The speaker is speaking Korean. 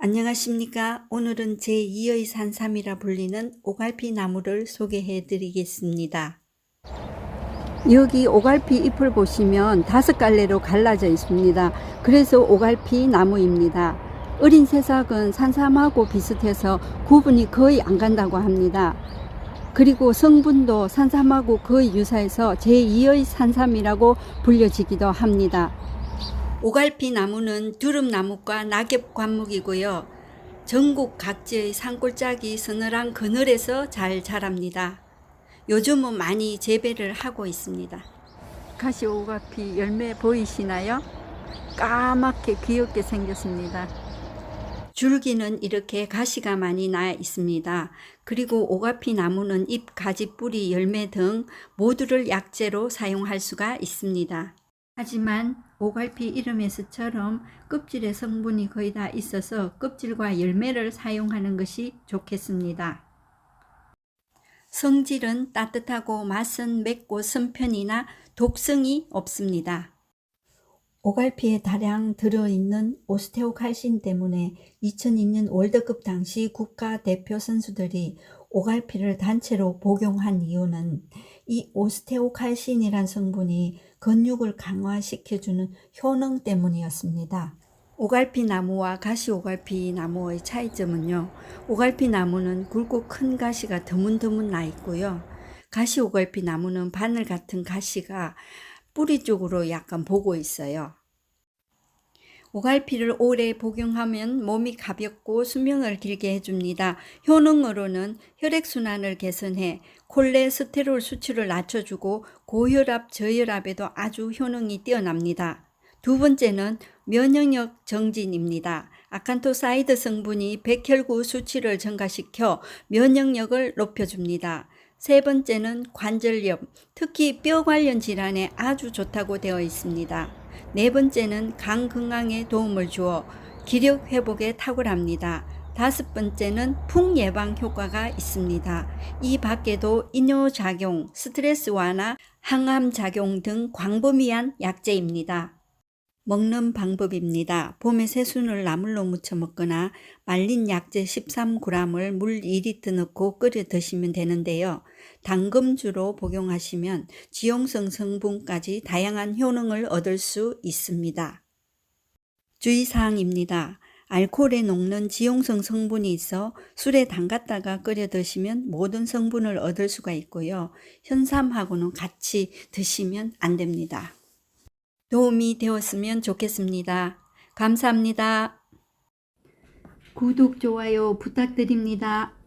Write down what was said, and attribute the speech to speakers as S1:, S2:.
S1: 안녕하십니까. 오늘은 제2의 산삼이라 불리는 오갈피 나무를 소개해 드리겠습니다.
S2: 여기 오갈피 잎을 보시면 다섯 갈래로 갈라져 있습니다. 그래서 오갈피 나무입니다. 어린 새싹은 산삼하고 비슷해서 구분이 거의 안 간다고 합니다. 그리고 성분도 산삼하고 거의 유사해서 제2의 산삼이라고 불려지기도 합니다.
S1: 오갈피 나무는 두릅나무과 낙엽 관목이고요. 전국 각지의 산골짜기 서늘한 그늘에서 잘 자랍니다. 요즘은 많이 재배를 하고 있습니다.
S2: 가시 오갈피 열매 보이시나요? 까맣게 귀엽게 생겼습니다.
S1: 줄기는 이렇게 가시가 많이 나 있습니다. 그리고 오가피 나무는 잎, 가지, 뿌리, 열매 등 모두를 약재로 사용할 수가 있습니다. 하지만 오갈피 이름에서처럼 껍질의 성분이 거의 다 있어서 껍질과 열매를 사용하는 것이 좋겠습니다. 성질은 따뜻하고 맛은 맵고 선편이나 독성이 없습니다. 오갈피에 다량 들어있는 오스테오칼신 때문에 2002년 월드컵 당시 국가 대표 선수들이 오갈피를 단체로 복용한 이유는 이 오스테오칼신이란 성분이 근육을 강화시켜주는 효능 때문이었습니다. 오갈피 나무와 가시 오갈피 나무의 차이점은요. 오갈피 나무는 굵고 큰 가시가 드문드문 나 있고요. 가시 오갈피 나무는 바늘 같은 가시가 뿌리 쪽으로 약간 보고 있어요. 오갈피를 오래 복용하면 몸이 가볍고 수명을 길게 해줍니다. 효능으로는 혈액순환을 개선해 콜레스테롤 수치를 낮춰주고 고혈압, 저혈압에도 아주 효능이 뛰어납니다. 두 번째는 면역력 정진입니다. 아칸토사이드 성분이 백혈구 수치를 증가시켜 면역력을 높여줍니다. 세 번째는 관절염, 특히 뼈 관련 질환에 아주 좋다고 되어 있습니다. 네 번째는 간 건강에 도움을 주어 기력 회복에 탁월합니다. 다섯 번째는 풍 예방 효과가 있습니다. 이 밖에도 이뇨 작용, 스트레스 완화, 항암 작용 등 광범위한 약재입니다. 먹는 방법입니다. 봄에 새순을 나물로 무쳐 먹거나 말린 약재 13g을 물 2리터 넣고 끓여 드시면 되는데요. 당금주로 복용하시면 지용성 성분까지 다양한 효능을 얻을 수 있습니다. 주의사항입니다. 알코올에 녹는 지용성 성분이 있어 술에 담갔다가 끓여 드시면 모든 성분을 얻을 수가 있고요. 현삼하고는 같이 드시면 안 됩니다. 도움이 되었으면 좋겠습니다. 감사합니다.
S2: 구독, 좋아요 부탁드립니다.